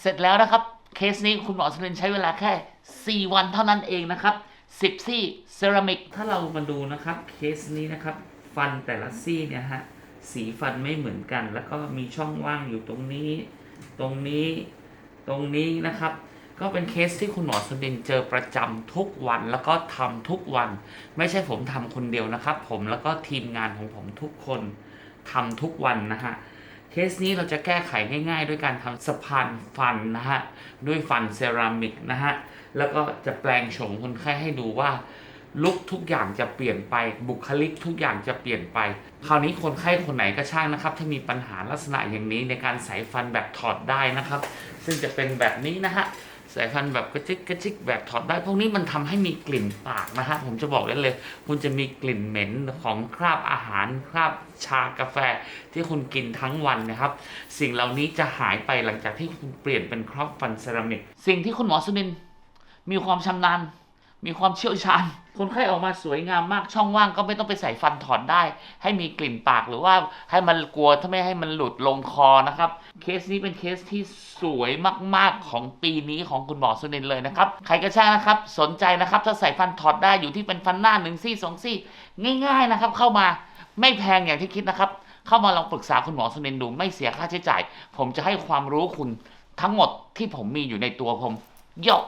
เสร็จแล้วนะครับ เคสนี้คุณหมอสุรินทใช้เวลาแค่ 4 วันเท่านั้นเองนะครับ 10 ซี่เซรามิก ถ้าเรามาดูนะครับเคสนี้นะครับ ฟันแต่ละซี่เนี่ยฮะสีฟันไม่เหมือนกัน แล้วก็มีช่องว่างอยู่ตรงนี้ ตรงนี้ตรงนี้นะครับ ก็เป็นเคสที่คุณหมอสุรินทเจอประจำทุกวันแล้วก็ทำทุกวัน ไม่ใช่ผมทำคนเดียวนะครับ ผมแล้วก็ทีมงานของผมทุกคนทำทุกวันนะฮะ เคสนี้เราจะแก้ไขง่ายๆ ด้วยการทำสะพานฟันนะฮะ ด้วยฟันเซรามิกนะฮะ แล้วก็จะแปลงโฉมคนไข้ให้ดูว่าลุกทุกอย่างจะเปลี่ยนไปบุคลิกทุกอย่างจะเปลี่ยนไป คราวนี้คนไข้คนไหนก็ช่างนะครับที่มีปัญหาลักษณะอย่างนี้ในการใส่ฟันแบบถอดได้นะครับ ซึ่งจะเป็นแบบนี้นะฮะ สายฟันแบบกระจิกกระจิกแบบถอดได้ พวกนี้มันทำให้มีกลิ่นปากนะฮะผมจะบอกได้เลย คุณจะมีกลิ่นเหม็นของคราบอาหารคราบชากาแฟที่คุณกินทั้งวันนะครับ สิ่งเหล่านี้จะหายไปหลังจากที่คุณเปลี่ยนเป็นครอบฟันเซรามิก สิ่งที่คุณหมอสุนินมีความชำนาญ มีความเชี่ยวชาญ คนไข้ออกมาสวยงามมากช่องว่างก็ไม่ต้องไปใส่ฟันถอนได้ ให้มีกลิ่นปากหรือว่าให้มันกลัวถ้าไม่ให้มันหลุดลงคอนะครับ เคสนี้เป็นเคสที่สวยมากๆของปีนี้ของคุณหมอสุนินเลยนะครับ ใครก็ช่างนะครับ สนใจนะครับ ถ้าใส่ฟันถอดได้อยู่ที่เป็นฟันหน้าหนึ่งซี่สองซี่ ง่าย ๆนะครับ เข้ามาไม่แพงอย่างที่คิดนะครับ เข้ามาลองปรึกษาคุณหมอสุนินดูไม่เสียค่าใช้จ่าย ผมจะให้ความรู้คุณทั้งหมดที่ผมมีอยู่ในตัวผมโยก